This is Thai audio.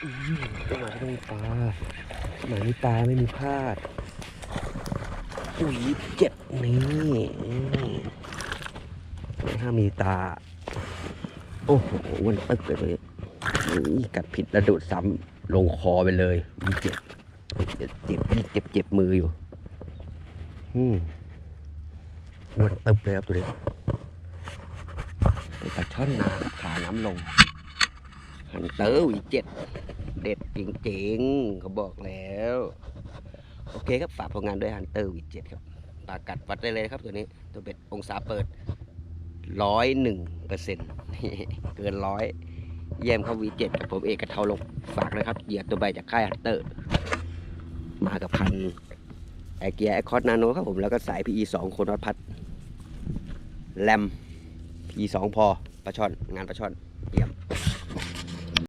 ต้นไม้ก็ต้องมีปลาต้นไม้มีปลาไม่มีพลาดอุ้ยเจ็บนี่อืมไม่ห้ามีตา โอ้โหวันตึกเลยนี่กัดผิดแล้วดูดซ้ำลงคอไปเลยมีเจ็บเจ็บเจ็บเจ็บเจ็บมืออยู่อืมวันตึบเลยครับตัวนี้เป็นปลาช่อนนาขาน้ำลงฮันเตอร์วีเจ็ด เด็ดจริงๆเขาบอกแล้ว โอเคครับฝากผลงานด้วยฮันเตอร์วีเจ็ดครับปากัดวัดได้เลยครับตัวนี้ตัวเบ็ดองศาเปิดร้อยหนึ่งเปอร์เซ็นต์เกินร้อยเยี่ยมครับวีเจ็ดกับผมเอกกระเทาลงฝากเลยครับเหยื่อตัวใบจากค่ายฮันเตอร์ มากับพันไอเกียไอคอสนาโนครับผมแล้วก็สาย PE สองคนวัดพัดแรม PE สองพอปลาช่อนงานปลาช่อนเยี่ยม